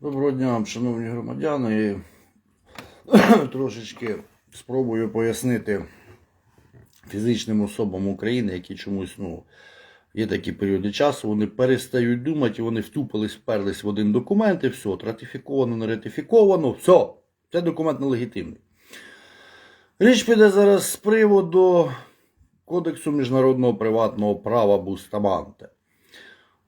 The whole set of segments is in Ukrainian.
Доброго дня, вам, шановні громадяни. Трошечки спробую пояснити фізичним особам України, які чомусь, ну, є такі періоди часу, вони перестають думати, і вони втупились, вперлись в один документ, і все, ратифіковано, не ратифіковано, все, це документ нелегітимний. Річ піде зараз з приводу Кодексу міжнародного приватного права Бустаманте.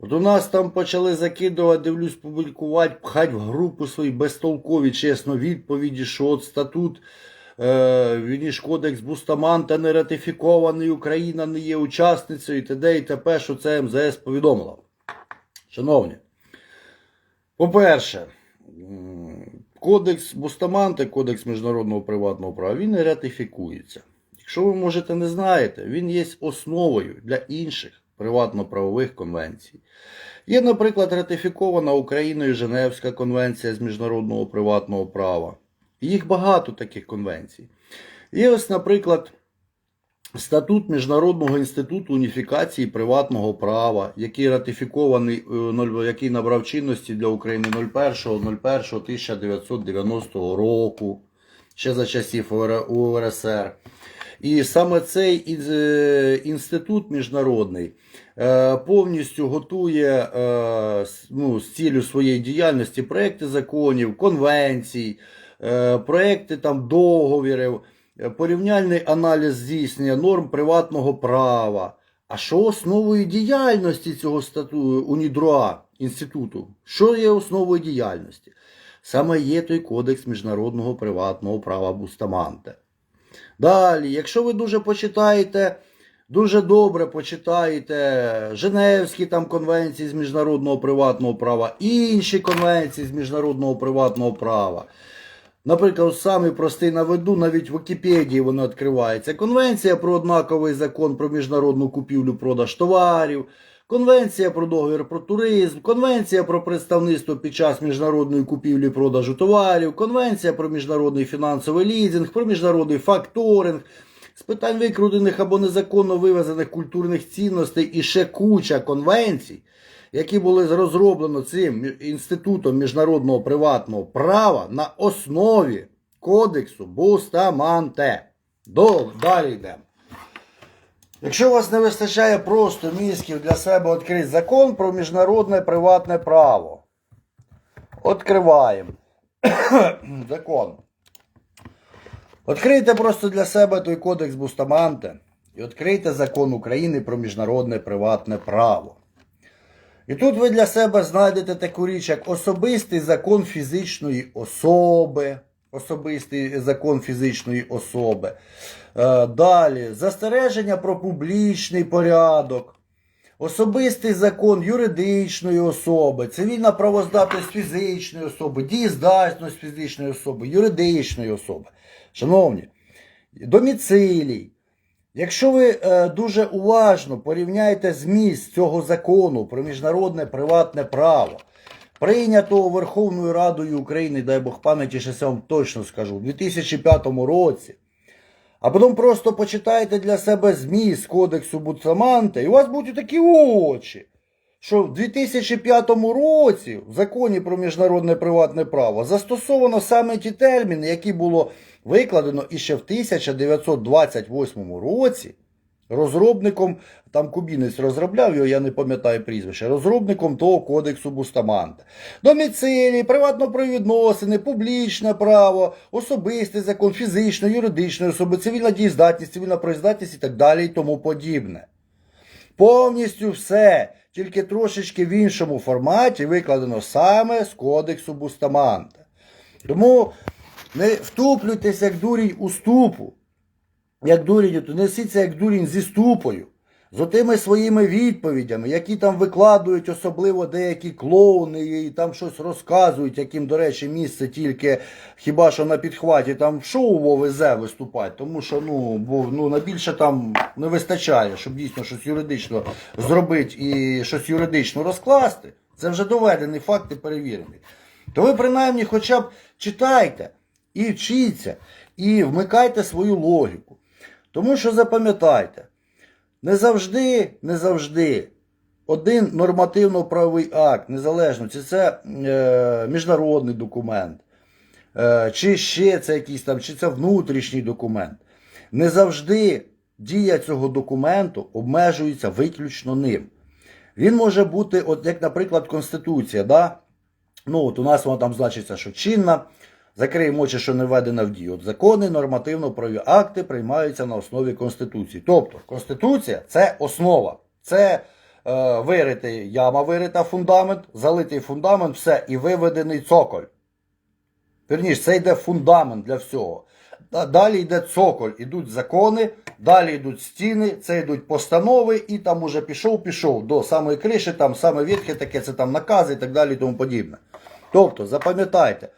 У нас там почали закидувати, дивлюсь, публікувати, пхать в групу свої безтолкові, чесно, відповіді, що от статут, е, вірніш, кодекс Бустаманта не ратифікований, Україна не є учасницею і т.д. і т.п., що це МЗС повідомила. Шановні, по-перше, кодекс Бустаманти, кодекс міжнародного приватного права, він не ратифікується. Якщо ви, можете, не знаєте, він є основою для інших приватно-правових конвенцій. Є, наприклад, ратифікована Україною Женевська конвенція з міжнародного приватного права. Їх багато таких конвенцій. Є ось, наприклад, статут Міжнародного інституту уніфікації приватного права, який ратифікований, е, який набрав чинності для України 01.01.1990 року, ще за часів УРСР. І саме цей е, інститут міжнародний е, повністю готує е, ну, з цілю своєї діяльності проекти законів, конвенцій, проекти там договірів, порівняльний аналіз здійснення норм приватного права. А що основою діяльності цього стату УНІДРОА інституту? Що є основою діяльності? Саме є той кодекс міжнародного приватного права Бустаманте. Далі, якщо ви дуже почитаєте, дуже добре почитаєте Женевські там конвенції з міжнародного приватного права, інші конвенції з міжнародного приватного права. Наприклад, самий простий наведу, навіть в Вікіпедії воно відкривається. Конвенція про однаковий закон про міжнародну купівлю-продаж товарів, Конвенція про договір про туризм, Конвенція про представництво під час міжнародної купівлі продажу товарів, Конвенція про міжнародний фінансовий лізинг, про міжнародний факторинг, з питань викрадених або незаконно вивезених культурних цінностей і ще куча конвенцій, які були розроблені цим інститутом міжнародного приватного права на основі кодексу Бустаманте. Далі йдемо. Якщо у вас не вистачає просто мізків для себе відкрити закон про міжнародне приватне право. Откриваємо. закон. Відкрийте просто для себе той кодекс Бустаманте і відкрийте закон України про міжнародне приватне право. І тут ви для себе знайдете таку річ, як особистий закон фізичної особи. Особистий закон фізичної особи. Е, Далі застереження про публічний порядок. Особистий закон юридичної особи, цивільна правоздатність фізичної особи, дієздатність фізичної особи, юридичної особи. Шановні, доміцилій. Якщо ви е, дуже уважно порівняєте зміст цього закону про міжнародне приватне право, прийнятого Верховною Радою України, дай Бог пам'яті, ще я вам точно скажу, у 2005 році, а потім просто почитайте для себе зміст Кодексу Буцаманта, і у вас будуть такі очі, що в 2005 році в законі про міжнародне приватне право застосовано саме ті терміни, які було викладено іще в 1928 році. Розробником, там кубінець розробляв його, я не пам'ятаю прізвище, розробником того кодексу Бустаманта. Доміцилі, приватно-провідносини, публічне право, особистий закон, фізичної, юридичної особи, цивільна дієздатність, цивільна проїздатність і так далі і тому подібне. Повністю все, тільки трошечки в іншому форматі викладено саме з кодексу Бустаманта. Тому не втуплюйтесь як дурінь у ступу як дурінь, то несіться як дурінь зі ступою, з отими своїми відповідями, які там викладують, особливо деякі клоуни і там щось розказують, яким, до речі, місце тільки хіба що на підхваті там в шоу ВОВЗ виступати, тому що ну, бо, ну, на там не вистачає, щоб дійсно щось юридично зробити і щось юридично розкласти. Це вже доведений факт і перевірений. То ви принаймні хоча б читайте і вчіться, і вмикайте свою логіку. Тому що запам'ятайте, не завжди, не завжди один нормативно-правовий акт, незалежно, чи це е, міжнародний документ, е, чи ще це якийсь там, чи це внутрішній документ. Не завжди дія цього документу обмежується виключно ним. Він може бути, от як, наприклад, Конституція, да? ну от у нас вона там значиться, що чинна, закриємо очі, що не введена в дію. От закони, нормативно-правові акти приймаються на основі Конституції. Тобто, Конституція це основа. Це е, виритий яма, вирита фундамент, залитий фундамент, все, і виведений цоколь. Вірніше, це йде фундамент для всього. Далі йде цоколь, ідуть закони, далі йдуть стіни, це йдуть постанови, і там уже пішов, пішов до самої криші, там саме відхи таке, це там накази і так далі і тому подібне. Тобто, запам'ятайте,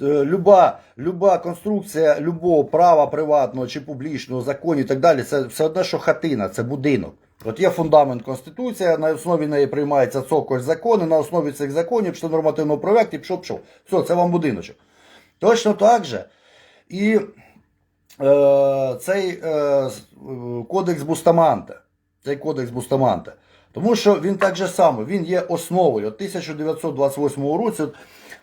люба, люба конструкція любого права приватного чи публічного закону і так далі, це все одне, що хатина, це будинок. От є фундамент Конституція, на основі неї приймається цоколь закони, на основі цих законів, пішов нормативного проєкту, пішов, пішов. Все, це вам будиночок. Точно так же. І е, цей е, е, кодекс Бустаманте. Цей кодекс Бустаманте. Тому що він так же само, він є основою. От 1928 році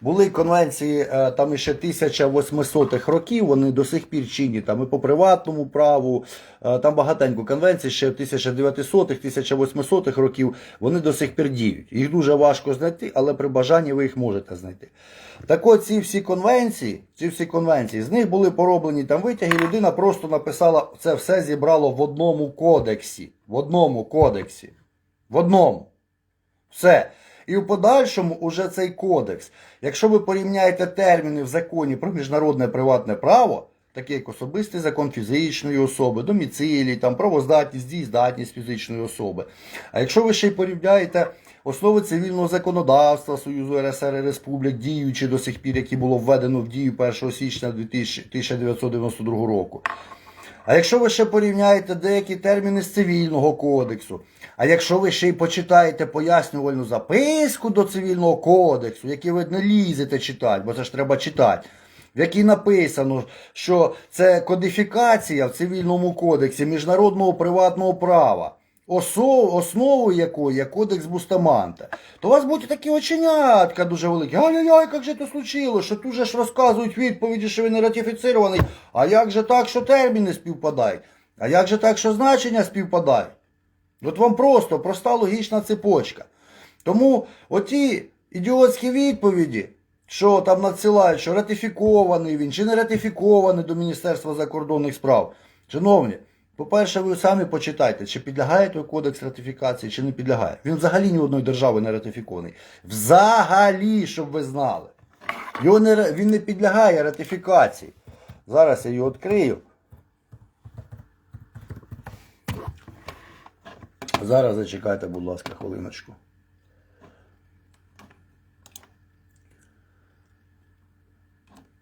були конвенції е, там ще 1800-х років, вони до сих пір чинні, там і по приватному праву, е, там багатенько конвенцій ще 1900-х, 1800-х років, вони до сих пір діють. Їх дуже важко знайти, але при бажанні ви їх можете знайти. Так от ці всі конвенції, ці всі конвенції, з них були пороблені там витяги, людина просто написала, це все зібрало в одному кодексі. В одному кодексі. В одному. Все. І в подальшому уже цей кодекс, якщо ви порівняєте терміни в законі про міжнародне приватне право, такі як особистий закон фізичної особи, доміцилій, там правоздатність, дієздатність фізичної особи. А якщо ви ще й порівняєте основи цивільного законодавства Союзу РСР і Республік, діючі до сих пір, які було введено в дію 1 січня 2000 1992 року. А якщо ви ще порівняєте деякі терміни з цивільного кодексу, а якщо ви ще й почитаєте пояснювальну записку до цивільного кодексу, який ви не лізете читати, бо це ж треба читати, в якій написано, що це кодифікація в цивільному кодексі міжнародного приватного права, основою якої є кодекс Бустаманта, то у вас будуть такі оченятка дуже великі. Ай-яй-яй, як же це случилось, що тут же ж розказують відповіді, що він не ратифіцирований. А як же так, що терміни співпадають? А як же так, що значення співпадають? От вам просто проста логічна цепочка. Тому оті ідіотські відповіді, що там надсилають, що ратифікований він чи не ратифікований до Міністерства закордонних справ. Шановні, по-перше, ви самі почитайте, чи підлягає той кодекс ратифікації, чи не підлягає. Він взагалі ні одної держави не ратифікований. Взагалі, щоб ви знали. Його не, він не підлягає ратифікації. Зараз я його відкрию. Зараз зачекайте, будь ласка, хвилиночку.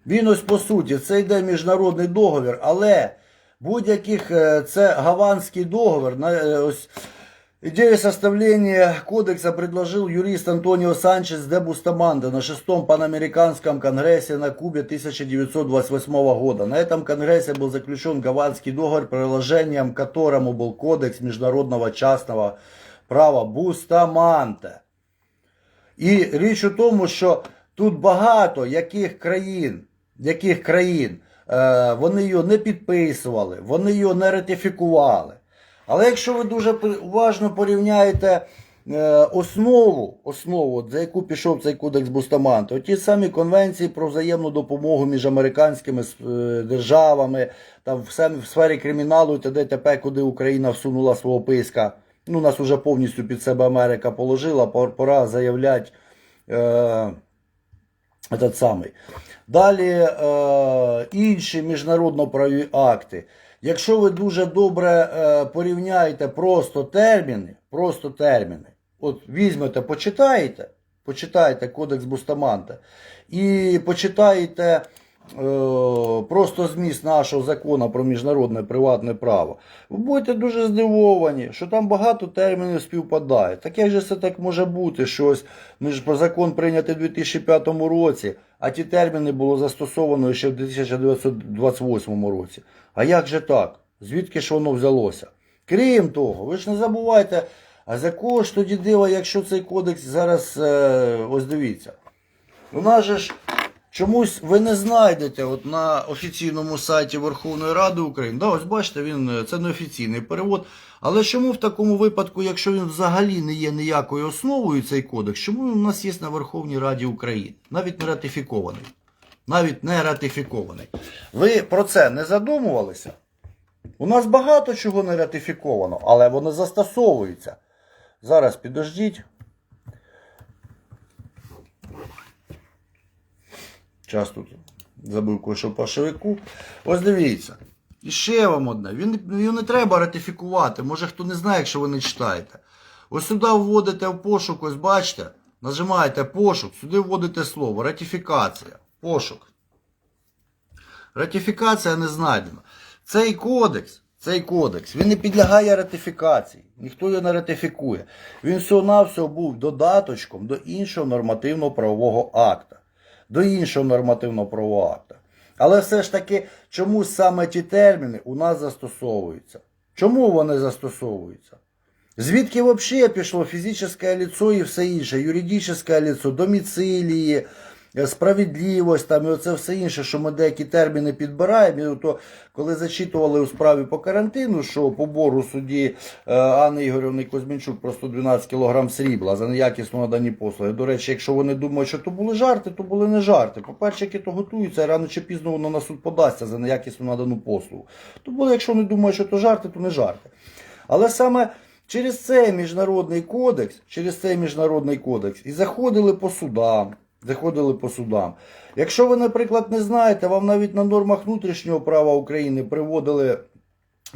Він ось по суті, це йде міжнародний договір, але будь-яких е, це гаванський договір. е, Ось Идею составления кодекса предложил юрист Антонио Санчес де Бустаманте на шестом панамериканском конгрессе на Кубе 1928 года. На этом конгрессе был заключен Гаванский договор, приложением к которому был кодекс международного частного права Бустаманте. І річ у тому, що тут багато яких країн, яких країн е, вони його не підписували, вони його не ратифікували. Але якщо ви дуже уважно порівняєте е, основу, основу, за яку пішов цей кодекс Бустаманте, ті самі конвенції про взаємну допомогу між американськими е, державами, там в, сфері криміналу і т.д. куди Україна всунула свого писка. Ну, нас уже повністю під себе Америка положила, пора заявляти е, этот самий. Далі е, інші міжнародно-правові акти. Якщо ви дуже добре е, порівняєте просто терміни, просто терміни, от візьмете, почитаєте, почитаєте Кодекс Бустаманта і почитаєте е, просто зміст нашого закону про міжнародне приватне право, ви будете дуже здивовані, що там багато термінів співпадає. Так як же це так може бути? Що ось ми ж про закон прийнятий у 2005 році, а ті терміни було застосовано ще в 1928 році. А як же так? Звідки ж воно взялося? Крім того, ви ж не забувайте, А за кого ж тоді дива, якщо цей кодекс зараз е, ось дивіться. У нас же ж чомусь ви не знайдете от на офіційному сайті Верховної Ради України. Да, ось бачите, він е, це не офіційний перевод. Але чому в такому випадку, якщо він взагалі не є ніякою основою цей кодекс, чому він у нас є на Верховній Раді України? Навіть не ратифікований. Навіть не ратифікований. Ви про це не задумувалися? У нас багато чого не ратифіковано, але воно застосовується. Зараз підождіть. Час тут забив кое-що по шовику. Ось дивіться. І ще вам одне. Він, його не треба ратифікувати. Може хто не знає, якщо ви не читаєте. Ось сюди вводите в пошук, ось бачите, нажимаєте пошук, сюди вводите слово ратифікація. Пошук. Ратифікація не знайдена. Цей кодекс, цей кодекс, він не підлягає ратифікації. Ніхто його не ратифікує. Він всього-навсього був додаточком до іншого нормативно-правового акта. До іншого нормативно-правового акта. Але все ж таки, чому саме ті терміни у нас застосовуються? Чому вони застосовуються? Звідки взагалі пішло фізичне ліцо і все інше, юридичне ліцо, доміцилії, справедливість, там і оце все інше, що ми деякі терміни підбираємо. І ото, коли зачитували у справі по карантину, що побору судді е, Анни Ігорівни Козьмінчук про 112 кг срібла за неякісно надані послуги. До речі, якщо вони думають, що то були жарти, то були не жарти. По-перше, які то готуються, рано чи пізно воно на суд подасться за неякісно надану послугу. То було, якщо вони думають, що то жарти, то не жарти. Але саме через цей міжнародний кодекс, через цей міжнародний кодекс і заходили по судам. Заходили по судам. Якщо ви, наприклад, не знаєте, вам навіть на нормах внутрішнього права України приводили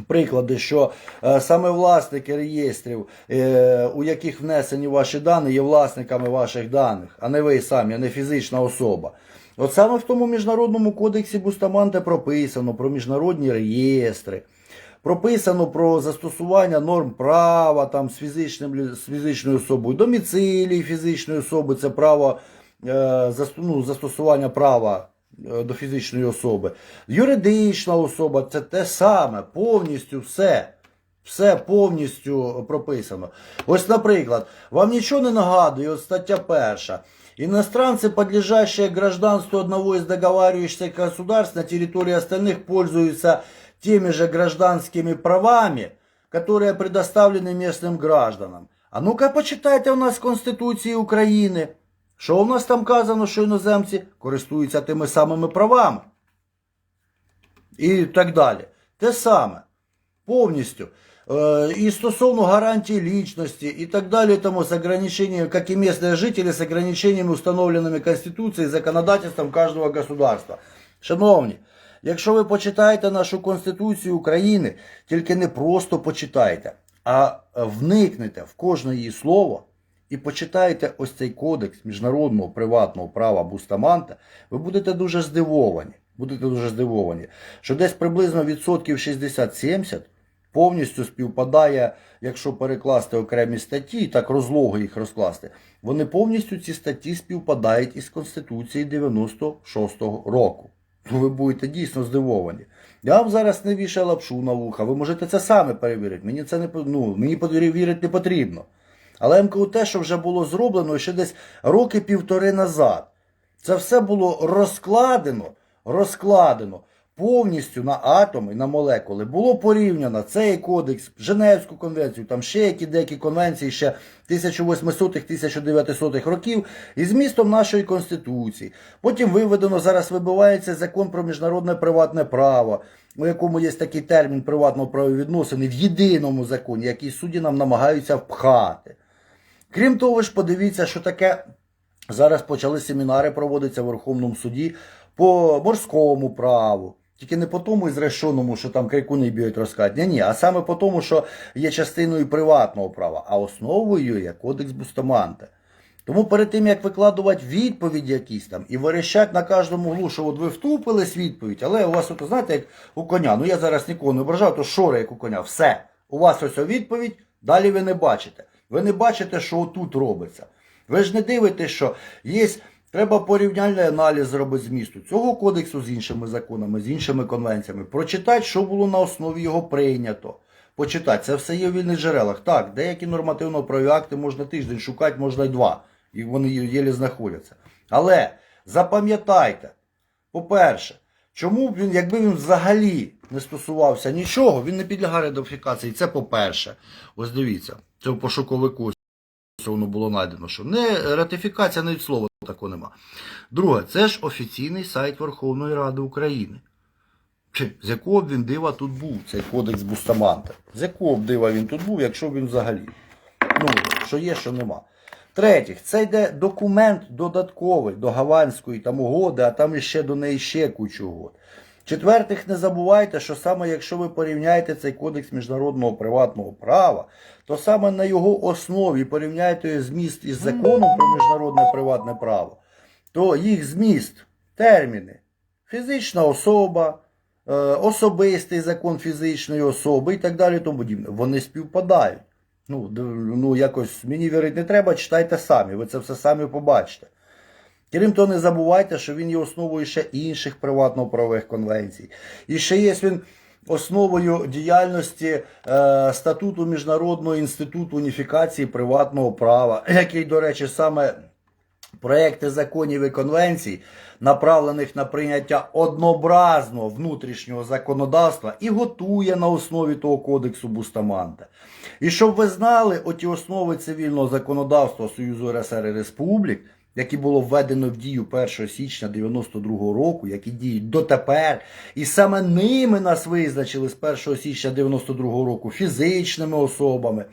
приклади, що е, саме власники реєстрів, е, у яких внесені ваші дані, є власниками ваших даних, а не ви самі, а не фізична особа. От саме в тому міжнародному кодексі Бустаманте прописано про міжнародні реєстри. Прописано про застосування норм права там, з, фізичним, з фізичною особою, доміцилії фізичної особи це право ну, застосування права е, до фізичної особи. Юридична особа це те саме, повністю все. Все повністю прописано. Ось, наприклад, вам нічого не нагадує, от стаття перша. Иностранцы, подлежащие гражданству одного из договаривающихся государств на территории остальных, пользуются теми же гражданскими правами, которые предоставлены местным гражданам. А ну-ка почитайте у нас в Конституції України. Що у нас там казано, що іноземці користуються тими самими правами? І так далі. Те саме. Повністю. Э, И стосовно гарантии личности и так далее, тому с ограничением, как и местные жители, с ограничениями, установленными Конституцией и законодательством каждого государства. Шановні, якщо ви почитаєте нашу Конституцію України, тільки не просто почитайте, а вникнете в кожне її слово і почитаєте ось цей кодекс міжнародного приватного права Бустаманта, ви будете дуже здивовані. Будете дуже здивовані, що десь приблизно відсотків 60-70 повністю співпадає, якщо перекласти окремі статті і так розлого їх розкласти, вони повністю ці статті співпадають із Конституції 96-го року. Ну, ви будете дійсно здивовані. Я вам зараз не вішаю лапшу на вуха, ви можете це саме перевірити. Мені це не ну, мені перевірити не потрібно. Але кажу те, що вже було зроблено ще десь роки півтори назад. Це все було розкладено, розкладено повністю на атоми, на молекули. Було порівняно цей кодекс, Женевську конвенцію, там ще які деякі конвенції ще 1800-1900 років і змістом нашої Конституції. Потім виведено, зараз вибивається закон про міжнародне приватне право, у якому є такий термін приватного правовідносини в єдиному законі, який судді нам намагаються впхати. Крім того ж, подивіться, що таке зараз почали семінари проводитися в Верховному суді по морському праву. Тільки не по тому ізрешеному, що там крикуни б'ють розказують. Ні, ні, а саме по тому, що є частиною приватного права, а основою є кодекс Бустаманте. Тому перед тим, як викладувати відповіді якісь там і верещать на кожному углу, що от ви втупились відповідь, але у вас, от, знаєте, як у коня, ну я зараз нікого не ображав, то шори, як у коня, все. У вас ось відповідь, далі ви не бачите. Ви не бачите, що отут робиться. Ви ж не дивитесь, що є. Треба порівняльний аналіз зробити змісту цього кодексу з іншими законами, з іншими конвенціями. Прочитати, що було на основі його прийнято. почитати. Це все є в вільних джерелах. Так, деякі нормативно-правові акти можна тиждень шукати, можна й два. І вони єлі знаходяться. Але запам'ятайте, по-перше, чому б він, якби він взагалі не стосувався нічого, він не підлягає ратифікації. Це по-перше. Ось дивіться, це в пошуковику воно було знайдено, що не ратифікація навіть слова такого нема. Друге, це ж офіційний сайт Верховної Ради України. З якого б він дива тут був, цей кодекс Бустаманта? З якого б дива він тут був, якщо б він взагалі? Ну, що є, що нема. Третє, це йде документ додатковий до Гаванської там угоди, а там іще до неї ще кучу угод. Четвертих, не забувайте, що саме якщо ви порівняєте цей кодекс міжнародного приватного права, то саме на його основі порівняєте зміст із законом про міжнародне приватне право, то їх зміст, терміни, фізична особа, е, особистий закон фізичної особи і так далі, тому подібне, вони співпадають. Ну, ну, якось мені вірити не треба, читайте самі, ви це все самі побачите. Крім того, не забувайте, що він є основою ще інших приватно-правових конвенцій. І ще є він основою діяльності е, статуту Міжнародного інституту уніфікації приватного права, який, до речі, саме проекти законів і конвенцій, направлених на прийняття однообразного внутрішнього законодавства, і готує на основі того кодексу Бустаманта. І щоб ви знали, оті основи цивільного законодавства Союзу РСР і Республік, які було введено в дію 1 січня 92-го року, які діють дотепер, і саме ними нас визначили з 1 січня 92 року фізичними особами.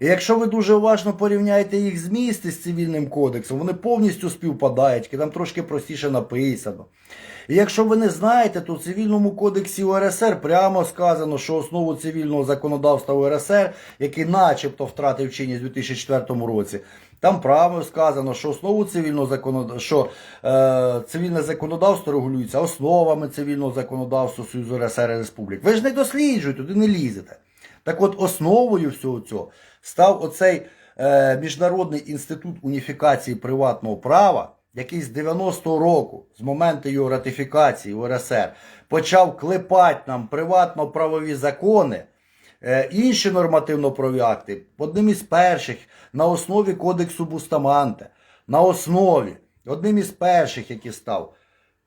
І якщо ви дуже уважно порівняєте їх зміст із цивільним кодексом, вони повністю співпадають, там трошки простіше написано. І якщо ви не знаєте, то в цивільному кодексі УРСР прямо сказано, що основу цивільного законодавства УРСР, який начебто втратив чинність у 2004 році, там право сказано, що основу цивільного законодавства, що е, цивільне законодавство регулюється основами цивільного законодавства Союзу РСР Республік. Ви ж не досліджуєте, туди не лізете. Так от основою всього цього став оцей е, Міжнародний інститут уніфікації приватного права, який з 90-го року, з моменту його ратифікації в РСР, почав клепати нам приватно-правові закони, інші нормативно-правові акти, одним із перших на основі Кодексу Бустаманте, на основі, одним із перших, який став.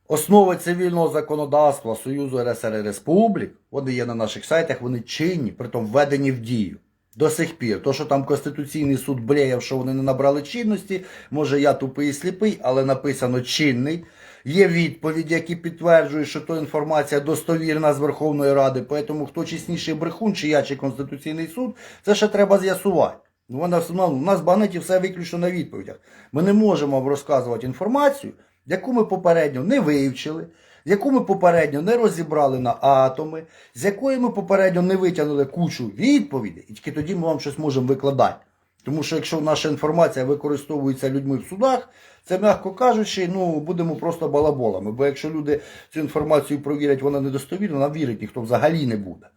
Основи цивільного законодавства Союзу РСР Республік, вони є на наших сайтах, вони чинні, притом введені в дію. До сих пір. То, що там Конституційний суд блеяв, що вони не набрали чинності, може я тупий і сліпий, але написано чинний. Є відповіді, які підтверджують, що то інформація достовірна з Верховної Ради. Тому хто чесніший брехун, чи я, чи Конституційний суд, це ще треба з'ясувати. Ну, вона у нас в багнеті все виключно на відповідях. Ми не можемо розказувати інформацію, яку ми попередньо не вивчили, яку ми попередньо не розібрали на атоми, з якої ми попередньо не витягнули кучу відповідей, і тільки тоді ми вам щось можемо викладати. Тому що якщо наша інформація використовується людьми в судах, це, м'яко кажучи, ну будемо просто балаболами. Бо якщо люди цю інформацію провірять, вона недостовірна, нам вірить ніхто взагалі не буде.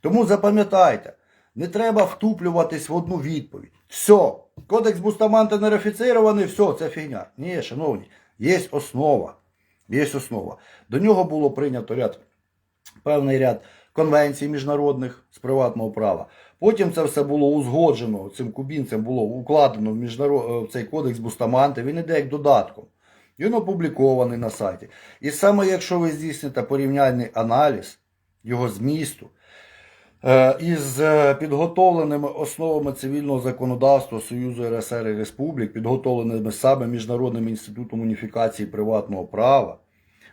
Тому запам'ятайте, не треба втуплюватись в одну відповідь. Все, кодекс Бустаманта не ратифіцірований, все, це фігня. Ні, шановні, є основа. Є основа. До нього було прийнято ряд, певний ряд конвенцій міжнародних з приватного права. Потім це все було узгоджено, цим кубінцем було укладено в, міжнарод... в цей кодекс Бустаманти, він іде як додатком. Він опублікований на сайті. І саме якщо ви здійсните порівняльний аналіз його змісту, Е, із е, підготовленими основами цивільного законодавства Союзу РСР і Республік, підготовленими саме Міжнародним інститутом уніфікації приватного права,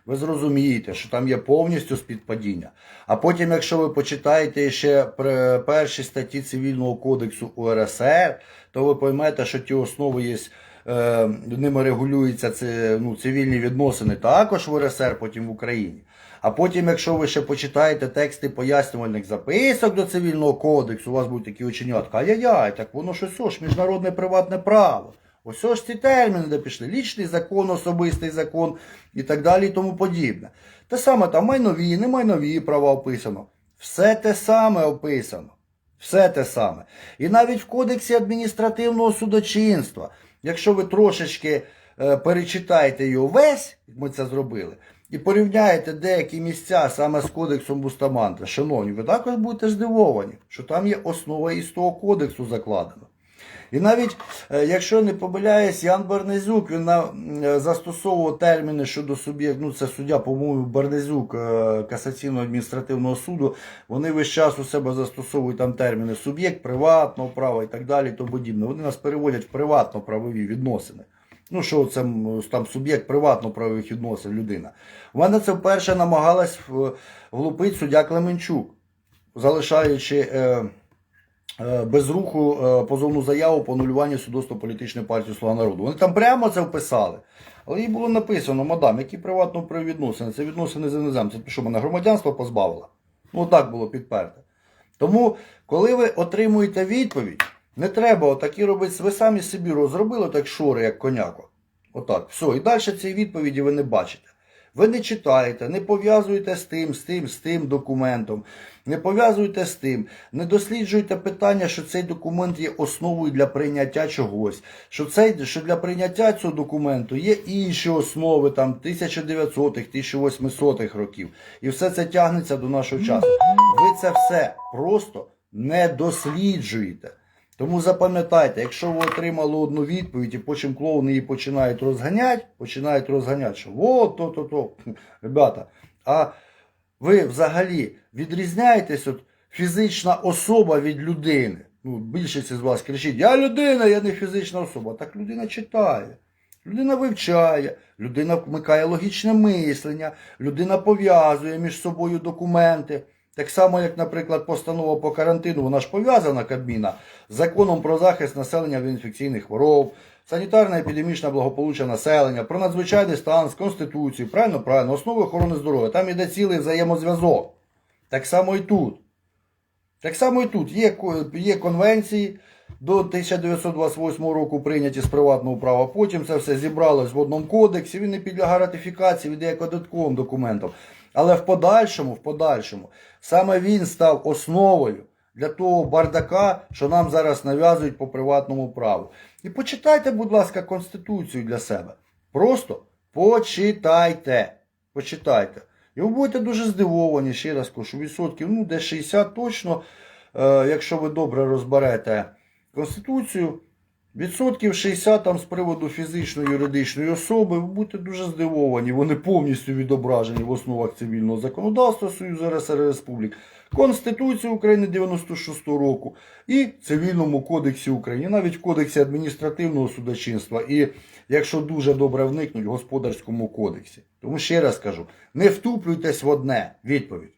ви зрозумієте, що там є повністю співпадіння. А потім, якщо ви почитаєте ще перші статті Цивільного кодексу УРСР, то ви поймете, що ті основи є. е, Ними регулюються ну, цивільні відносини також в УРСР, потім в Україні. А потім, якщо ви ще почитаєте тексти пояснювальних записок до цивільного кодексу, у вас будуть такі оченятка. Ай-яй-яй, так воно ж ось ж міжнародне приватне право. Ось ж ці терміни, де пішли. Лічний закон, особистий закон і так далі і тому подібне. Те саме там майнові, не майнові права описано. Все те саме описано. Все те саме. І навіть в Кодексі адміністративного судочинства, якщо ви трошечки е, перечитаєте його весь, як ми це зробили, і порівняєте деякі місця саме з кодексом Бустаманта, шановні, ви також будете здивовані, що там є основа із того кодексу закладена. І навіть, е, якщо не помиляюсь, Ян Бернезюк він е, застосовував терміни щодо суб'єкт, ну це суддя, по-моєму, Бернезюк е, касаційного адміністративного суду, вони весь час у себе застосовують там терміни суб'єкт приватного права і так далі, тому подібне. Вони нас переводять в приватно-правові відносини. Ну, що це там суб'єкт приватно-правових відносин людина. У мене це вперше намагалась в- влупити суддя Клеменчук, залишаючи. Е, без руху е, позовну заяву по анулюванню судоства політичної партії Слуга народу. Вони там прямо це вписали. Але їй було написано, мадам, які приватно відносини? Це відносини з іноземцем. Ти що, мене громадянство позбавила? Ну так було підперте. Тому, коли ви отримуєте відповідь, не треба отакі робити. Ви самі собі розробили так шори, як коняко. Отак, все. І далі цієї відповіді ви не бачите. Ви не читаєте, не пов'язуєте з тим, з тим, з тим документом, не пов'язуєте з тим, не досліджуєте питання, що цей документ є основою для прийняття чогось, що, цей, що для прийняття цього документу є інші основи там 1900-х, 1800-х років. І все це тягнеться до нашого часу. Ви це все просто не досліджуєте. Тому запам'ятайте, якщо ви отримали одну відповідь і потім клоуни її починають розганяти, починають розганяти, що от то, то, то. Ребята, а ви взагалі відрізняєтесь от фізична особа від людини. Ну, більшість з вас кричить, я людина, я не фізична особа. Так людина читає. Людина вивчає, людина вмикає логічне мислення, людина пов'язує між собою документи. Так само, як, наприклад, постанова по карантину, вона ж пов'язана Кабміна з законом про захист населення від інфекційних хвороб, санітарне епідемічне благополуччя населення, про надзвичайний стан з Конституцією, правильно, правильно, основи охорони здоров'я. Там іде цілий взаємозв'язок. Так само і тут. Так само і тут є, є конвенції до 1928 року прийняті з приватного права. Потім це все зібралось в одному кодексі. Він не підлягає ратифікації, він є додатковим документом. Але в подальшому, в подальшому, саме він став основою для того бардака, що нам зараз нав'язують по приватному праву. І почитайте, будь ласка, Конституцію для себе. Просто почитайте. Почитайте. І ви будете дуже здивовані, ще раз кажу, відсотків, ну, десь 60 точно, е, якщо ви добре розберете Конституцію, відсотків 60 там з приводу фізичної юридичної особи, ви будете дуже здивовані. Вони повністю відображені в основах цивільного законодавства Союзу РСР Республік, Конституції України 96 року і Цивільному кодексі України, навіть в Кодексі адміністративного судочинства і, якщо дуже добре вникнуть, в Господарському кодексі. Тому ще раз кажу, не втуплюйтесь в одне відповідь,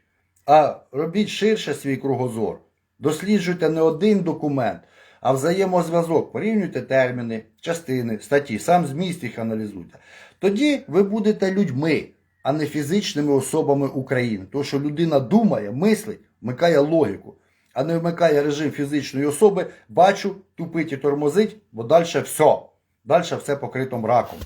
а робіть ширше свій кругозор. Досліджуйте не один документ, а взаємозв'язок. Порівнюйте терміни, частини, статті, сам зміст їх аналізуйте. Тоді ви будете людьми, а не фізичними особами України. Тому що людина думає, мислить, вмикає логіку, а не вмикає режим фізичної особи, бачу, тупить і тормозить, бо далі все. Далі все покрито мраком.